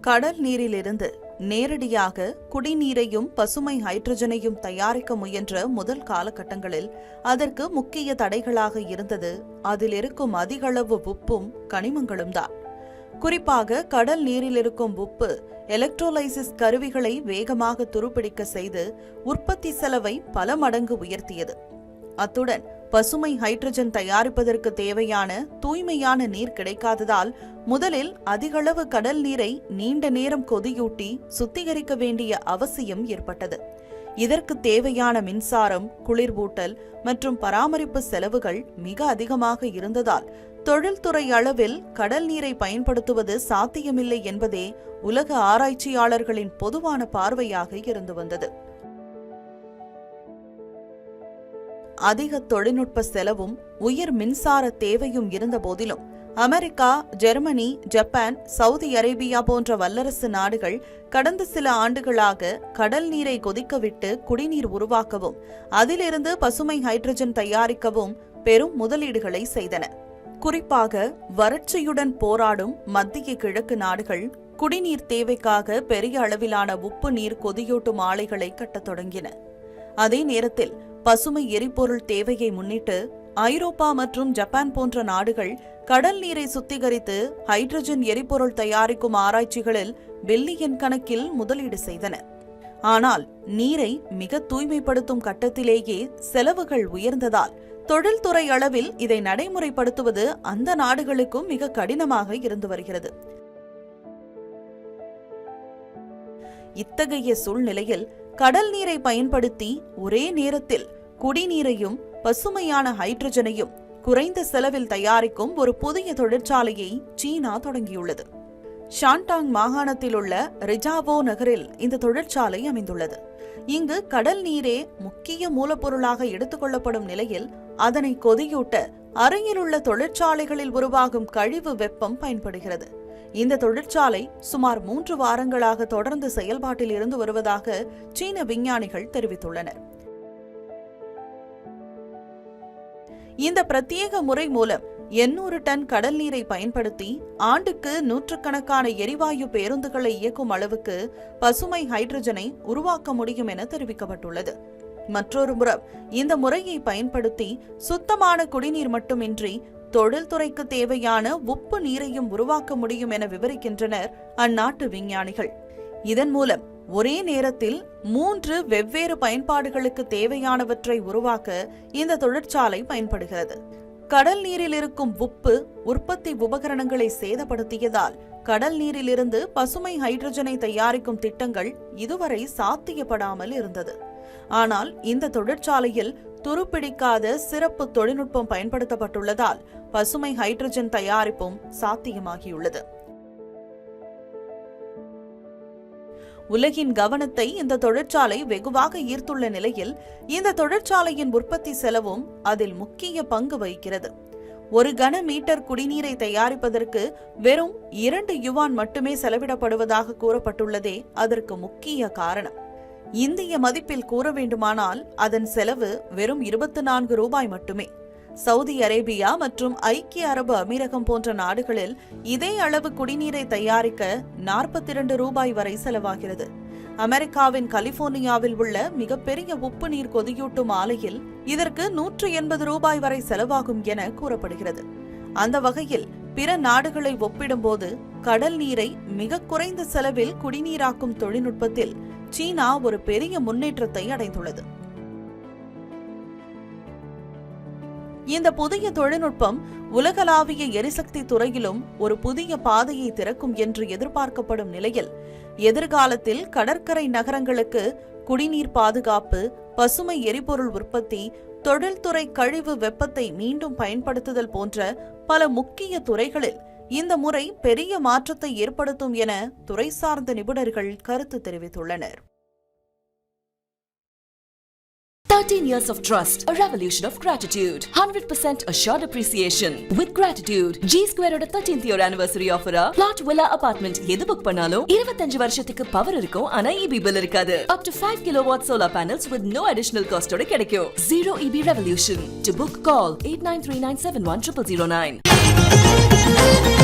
கடல் நீரிலிருந்து நேரடியாக குடிநீரையும் பசுமை ஹைட்ரஜனையும் தயாரிக்க முயன்ற முதல் காலகட்டங்களில் அதற்கு முக்கிய தடைகளாக இருந்தது. அதில் இருக்கும் அதிகளவு உப்பும் கனிமங்களும் தான். குறிப்பாக கடல் நீரில் இருக்கும் உப்பு எலக்ட்ரோலைசிஸ் கருவிகளை வேகமாக துருப்பிடிக்க செய்து உற்பத்தி செலவை பல மடங்கு உயர்த்தியது. அத்துடன் பசுமை ஹைட்ரஜன் தயாரிப்பதற்கு தேவையான தூய்மையான நீர் கிடைக்காததால் முதலில் அதிகளவு கடல் நீரை நீண்ட நேரம் கொதியூட்டி சுத்திகரிக்க வேண்டிய அவசியம் ஏற்பட்டது. இதற்கு தேவையான மின்சாரம் குளிர்வூட்டல் மற்றும் பராமரிப்பு செலவுகள் மிக அதிகமாக இருந்ததால் தொழில்துறை அளவில் கடல் நீரை பயன்படுத்துவது சாத்தியமில்லை என்பதே உலக ஆராய்ச்சியாளர்களின் பொதுவான பார்வையாக இருந்து வந்தது. அதிக தொழில்நுட்ப செலவும் உயர் மின்சார தேவையும் இருந்த போதிலும் America Germany Japan Saudi Arabia போன்ற வல்லரசு நாடுகள் கடந்த சில ஆண்டுகளாக கடல் நீரை கொதிக்கவிட்டு குடிநீர் உருவாக்கவும் அதிலிருந்து பசுமை ஹைட்ரஜன் தயாரிக்கவும் பெரும் முதலீடுகளை செய்தன. குறிப்பாக வறட்சியுடன் போராடும் மத்திய கிழக்கு நாடுகள் குடிநீர் தேவைக்காக பெரிய அளவிலான உப்பு நீர் கொதியூட்டும் ஆலைகளை கட்டத் தொடங்கின. அதே நேரத்தில் பசுமை எரிபொருள் தேவையை முன்னிட்டு ஐரோப்பா மற்றும் ஜப்பான் போன்ற நாடுகள் கடல் நீரை சுத்திகரித்து ஹைட்ரஜன் எரிபொருள் தயாரிக்கும் ஆராய்ச்சிகளில் பில்லியன் கணக்கில் முதலீடு செய்தன. ஆனால் நீரை மிக தூய்மைப்படுத்தும் கட்டத்திலேயே செலவுகள் உயர்ந்ததால் தொழில்துறை அளவில் இதை நடைமுறைப்படுத்துவது அந்த நாடுகளுக்கும் மிக கடினமாக இருந்து வருகிறது. இத்தகைய சூழ்நிலையில் கடல் நீரை பயன்படுத்தி ஒரே நேரத்தில் குடிநீரையும் பசுமையான ஹைட்ரஜனையும் குறைந்த செலவில் தயாரிக்கும் ஒரு புதிய தொழிற்சாலையை சீனா தொடங்கியுள்ளது. ஷான்டாங் மாகாணத்தில் உள்ள ரிஜாவோ நகரில் இந்த தொழிற்சாலை அமைந்துள்ளது. இங்கு கடல் நீரே முக்கிய மூலப்பொருளாக எடுத்துக்கொள்ளப்படும் நிலையில் அதனை கொதியூட்ட அருகிலுள்ள தொழிற்சாலைகளில் உருவாகும் கழிவு வெப்பம் பயன்படுகிறது. இந்த தொழிற்சாலை சுமார் மூன்று வாரங்களாக தொடர்ந்து செயல்பாட்டில் இருந்து வருவதாக சீன விஞ்ஞானிகள் தெரிவித்துள்ளனர். இந்த பிரத்யேக முறை மூலம் எண்ணூறு டன் கடல் நீரை பயன்படுத்தி ஆண்டுக்கு நூற்றுக்கணக்கான எரிவாயு பேருந்துகளை இயக்கும் அளவுக்கு பசுமை ஹைட்ரஜனை உருவாக்க முடியும் என தெரிவிக்கப்பட்டுள்ளது. மற்றொரு புறம் இந்த முறையை பயன்படுத்தி சுத்தமான குடிநீர் மட்டுமின்றி தொழில்துறைக்கு தேவையான உப்பு நீரையும் உருவாக்க முடியும் என விவரிக்கின்றனர் அந்நாட்டு விஞ்ஞானிகள். இதன் மூலம் ஒரே நேரத்தில் மூன்று வெவ்வேறு பயன்பாடுகளுக்கு தேவையானவற்றை உருவாக்க இந்த தொழிற்சாலை பயன்படுகிறது. கடல் நீரில் இருக்கும் உப்பு உற்பத்தி உபகரணங்களை சேதப்படுத்தியதால் கடல் நீரிலிருந்து பசுமை ஹைட்ரஜனை தயாரிக்கும் திட்டங்கள் இதுவரை சாத்தியப்படாமல் இருந்தது. ஆனால் இந்த தொழிற்சாலையில் துருப்பிடிக்காத சிறப்பு தொழில்நுட்பம் பயன்படுத்தப்பட்டுள்ளதால் பசுமை ஹைட்ரஜன் தயாரிப்பும் சாத்தியமாகியுள்ளது. உலகின் கவனத்தை இந்த தொழிற்சாலை வெகுவாக ஈர்த்துள்ள நிலையில் இந்த தொழிற்சாலையின் உற்பத்தி செலவும் அதில் முக்கிய பங்கு வகிக்கிறது. ஒரு கன மீட்டர் குடிநீரை தயாரிப்பதற்கு வெறும் இரண்டு யுவான் மட்டுமே செலவிடப்படுவதாக கூறப்பட்டுள்ளதே அதற்கு முக்கிய காரணம். இந்திய மதிப்பில் கூற வேண்டுமானால் அதன் செலவு வெறும் இருபத்தி நான்கு ரூபாய் மட்டுமே. சவுதி அரேபியா மற்றும் ஐக்கிய அரபு அமீரகம் போன்ற நாடுகளில் இதே அளவு குடிநீரை தயாரிக்க நாற்பத்தி இரண்டு ரூபாய் வரை செலவாகிறது. அமெரிக்காவின் கலிபோர்னியாவில் உள்ள மிகப்பெரிய உப்பு நீர் கொதியூட்டும் ஆலையில் இதற்கு நூற்று எண்பது ரூபாய் வரை செலவாகும் என கூறப்படுகிறது. அந்த வகையில் பிற நாடுகளை ஒப்பிடும்போது கடல் நீரை மிக குறைந்த செலவில் குடிநீராக்கும் தொழில்நுட்பத்தில் சீனா ஒரு பெரிய முன்னேற்றத்தை அடைந்துள்ளது. இந்த புதிய தொழில்நுட்பம் உலகளாவிய எரிசக்தி துறையிலும் ஒரு புதிய பாதையை திறக்கும் என்று எதிர்பார்க்கப்படும் நிலையில் எதிர்காலத்தில் கடற்கரை நகரங்களுக்கு குடிநீர் பாதுகாப்பு பசுமை எரிபொருள் உற்பத்தி தொழில்துறை கழிவு வெப்பத்தை மீண்டும் பயன்படுத்துதல் போன்ற பல முக்கிய துறைகளில் இந்த முறை பெரிய மாற்றத்தை ஏற்படுத்தும் என துறை சார்ந்த நிபுணர்கள் கருத்து தெரிவித்துள்ளனர். 13 years of trust, a revolution of gratitude, 100% assured appreciation. With gratitude, G Square ஓட 13th year anniversary offer plot villa apartment எது புக் பண்ணாலும் 25 வருஷத்துக்கு பவர் இருக்கும் ஆனா EB bill இருக்காது. Up to 5 kilowatt solar panels with no additional cost ஓட கிடைக்கும். Zero EB revolution. To book call 8939710009.